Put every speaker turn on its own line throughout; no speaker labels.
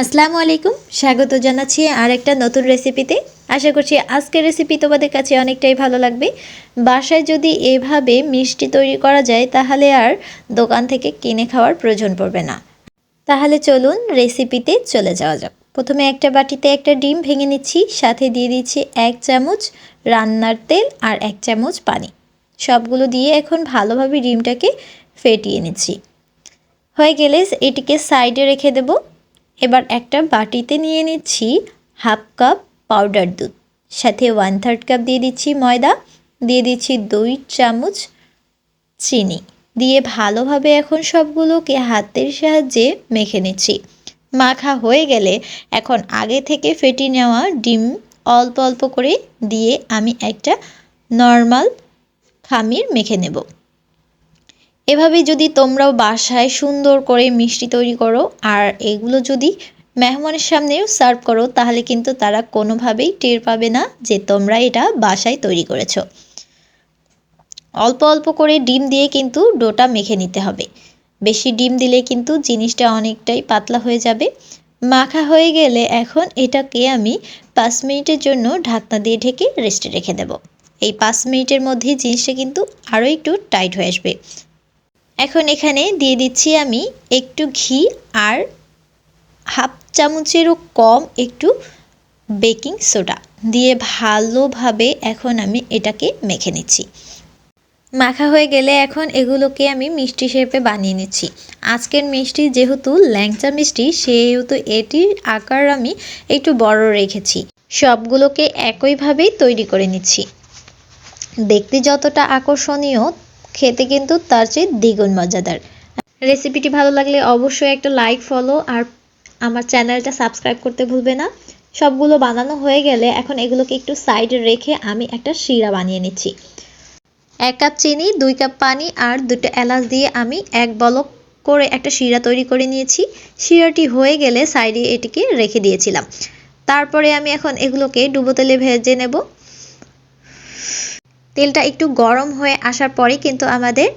আসসালামু আলাইকুম, স্বাগত জানাচ্ছি আর একটা নতুন রেসিপিতে। আশা করছি আজকের রেসিপি তোমাদের কাছে অনেকটাই ভালো লাগবে। বাসায় যদি এভাবে মিষ্টি তৈরি করা যায়, তাহলে আর দোকান থেকে কিনে খাওয়ার প্রয়োজন পড়বে না। তাহলে চলুন রেসিপিতে চলে যাওয়া যাক। প্রথমে একটা বাটিতে একটা ডিম ভেঙে নিচ্ছি, সাথে দিয়ে দিচ্ছি এক চামচ রান্নার তেল আর এক চামচ পানি। সবগুলো দিয়ে এখন ভালোভাবে ডিমটাকে ফেটিয়ে নিচ্ছি। হয়ে গেলে এটিকে সাইডে রেখে দেব। এবার একটা বাটিতে নিয়ে নিচ্ছি হাফ কাপ পাউডার দুধ। সাথে ওয়ান থার্ড কাপ দিয়ে দিচ্ছি ময়দা, দিয়ে দিচ্ছি দুই চামচ চিনি। দিয়ে ভালোভাবে এখন সবগুলোকে হাতের সাহায্যে মেখে নিচ্ছি। মাখা হয়ে গেলে এখন আগে থেকে ফেটি নেওয়া ডিম অল্প অল্প করে দিয়ে আমি একটা নর্মাল খামির মেখে নেব। এভাবে যদি তোমরাও বাসায় সুন্দর করে মিষ্টি তৈরি করো, আর এগুলো যদি মেহমানের সামনেও সার্ভ করো, তাহলে কিন্তু তারা কোনোভাবেই টের পাবে না যে তোমরা এটা বাসায় তৈরি করেছ। অল্প অল্প করে ডিম দিয়ে কিন্তু ডোটা মেখে নিতে হবে। বেশি ডিম দিলে কিন্তু জিনিসটা অনেকটাই পাতলা হয়ে যাবে। মাখা হয়ে গেলে এখন এটাকে আমি পাঁচ মিনিটের জন্য ঢাকনা দিয়ে ঢেকে রেস্টে রেখে দেব। এই পাঁচ মিনিটের মধ্যে জিনিসটা কিন্তু আরও একটু টাইট হয়ে আসবে। এখন এখানে দিয়ে দিচ্ছি আমি একটু ঘি আর হাফ চামচেরও কম একটু বেকিং সোডা দিয়ে ভালোভাবে এখন আমি এটাকে মেখে নিচ্ছি। মাখা হয়ে গেলে এখন এগুলোকে আমি মিষ্টি শেপে বানিয়ে নিচ্ছি। আজকের মিষ্টি যেহেতু ল্যাংচা মিষ্টি, সেহেতু এটির আকার আমি একটু বড় রেখেছি। সবগুলোকে একইভাবেই তৈরি করে নিচ্ছি। দেখতে যতটা আকর্ষণীয় খেতে কিন্তু তার চেয়ে দ্বিগুণ মজাদার। রেসিপিটি ভালো লাগলে অবশ্যই একটা লাইক ফলো আর আমার চ্যানেলটা সাবস্ক্রাইব করতে ভুলবে না। সবগুলো বানানো হয়ে গেলে এখন এগুলোকে একটু সাইডে রেখে আমি একটা শিরা বানিয়ে নিচ্ছি। এক কাপ চিনি, দুই কাপ পানি আর দুটো এলাচ দিয়ে আমি এক বলক করে একটা শিরা তৈরি করে নিয়েছি। শিরাটি হয়ে গেলে সাইডে এটিকে রেখে দিয়েছিলাম। তারপরে আমি এখন এগুলোকে ডুবো তেলে ভেজে নেব। তেলটা একটু গরম হয়ে আসার পরে কিন্তু আমাদের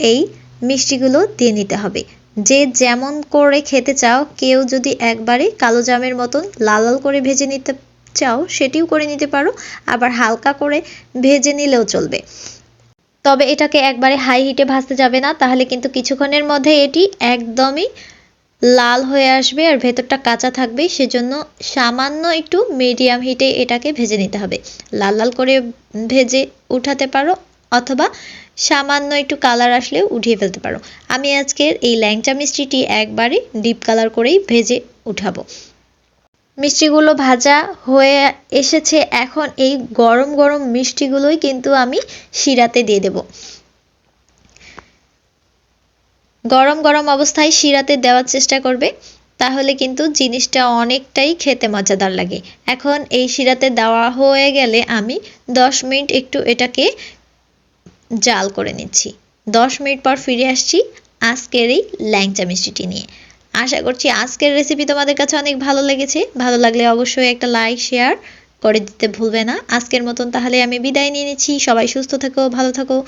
এই মিষ্টিগুলো দিয়ে নিতে হবে। যে যেমন করে খেতে চাও, কেউ যদি একবারে কালো জামের মতন লাল লাল করে ভেজে নিতে চাও, সেটিও করে নিতে পারো, আবার হালকা করে ভেজে নিলেও চলবে। তবে এটাকে একবারে হাই হিটে ভাজতে যাবে না, তাহলে কিন্তু কিছুক্ষণের মধ্যে এটি একদমই লাল হয়ে আসবে আর ভেতরটা কাঁচা থাকবে, সেজন্য সামান্য একটু মিডিয়াম হিটে এটাকে ভেজে নিতে হবে। লাল লাল করে ভেজে উঠাতে পারো অথবা সামান্য একটু কালার আসলেও উঠিয়ে ফেলতে পারো। আমি আজকের এই ল্যাংচা মিষ্টিটি একবারে ডিপ কালার করেই ভেজে উঠাবো। মিষ্টিগুলো ভাজা হয়ে এসেছে, এখন এই গরম গরম মিষ্টিগুলোই কিন্তু আমি শিরাতে দিয়ে দেব। গরম গরম অবস্থায় শিরাতে দেওয়ার চেষ্টা করবে, তাহলে কিন্তু জিনিসটা অনেকটাই খেতে মজাদার লাগে। এখন এই শিরাতে দেওয়া হয়ে গেলে আমি দশ মিনিট একটু এটাকে জাল করে নিচ্ছি। দশ মিনিট পর ফিরে আসছি আজকের এই ল্যাংচা মিষ্টিটি নিয়ে। আশা করছি আজকের রেসিপি তোমাদের কাছে অনেক ভালো লেগেছে। ভালো লাগলে অবশ্যই একটা লাইক শেয়ার করে দিতে ভুলবে না। আজকের মতন তাহলে আমি বিদায় নিয়ে নিচ্ছি। সবাই সুস্থ থাকো, ভালো থাকো।